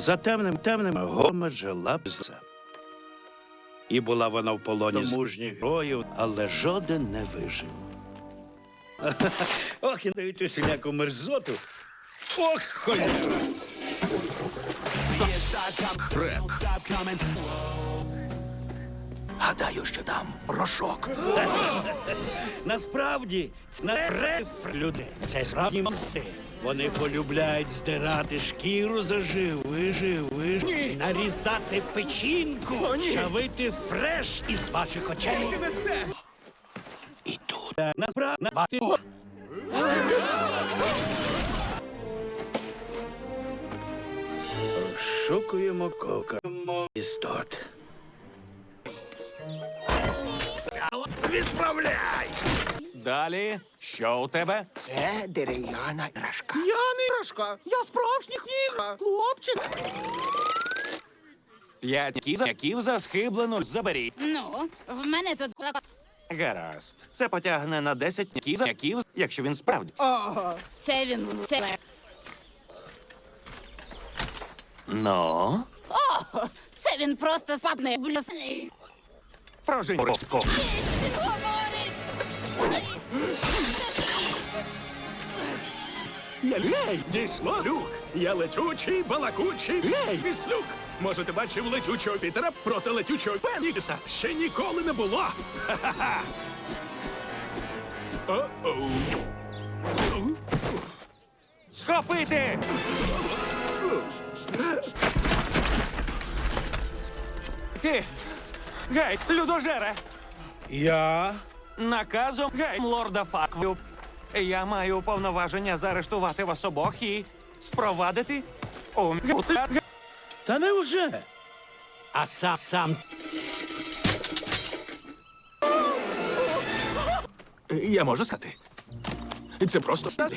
За темним темним гома жила бза. І була вона в полоні з мужніх героїв, але жоден не вижив. Ох, і дають усіляку мерзоту. Ох, холєра! Крек. Гадаю, що там рошок. Насправді, це не реф люди. Це справді монстри. Вони полюбляють здирати шкіру зажив, вижив, вижив, нарізати печінку, чавити фреш із ваших очей. І тут Насправді, Шукуємо кокамо істот. відправляй! Далі, що у тебе? Це дерев'яна іграшка. Я не іграшка, я справжній кніга, хлопчик. П'ять кізаків за схиблену заберіть. Ну, в мене тут Гаразд. Це потягне на 10 кізаків, якщо він справді. Ого, це він. Це Ну, це він просто спадне блюсний. прожень розко. Він говорить. Гей, дійшло люк. Я летючий, балакучий. Гей, віслюк. Може, ти бачив летючого Пітера проти летючого Фенікса? Ще ніколи не було. Ха-ха-ха. О-оу. Схопити! Ти! Гей, людожере! Я Наказом гей, лорда Факвю. Я маю повноваження заарештувати вас обох і спровадити у. Та невже? А сам сам Я можу сказати. Це просто стати.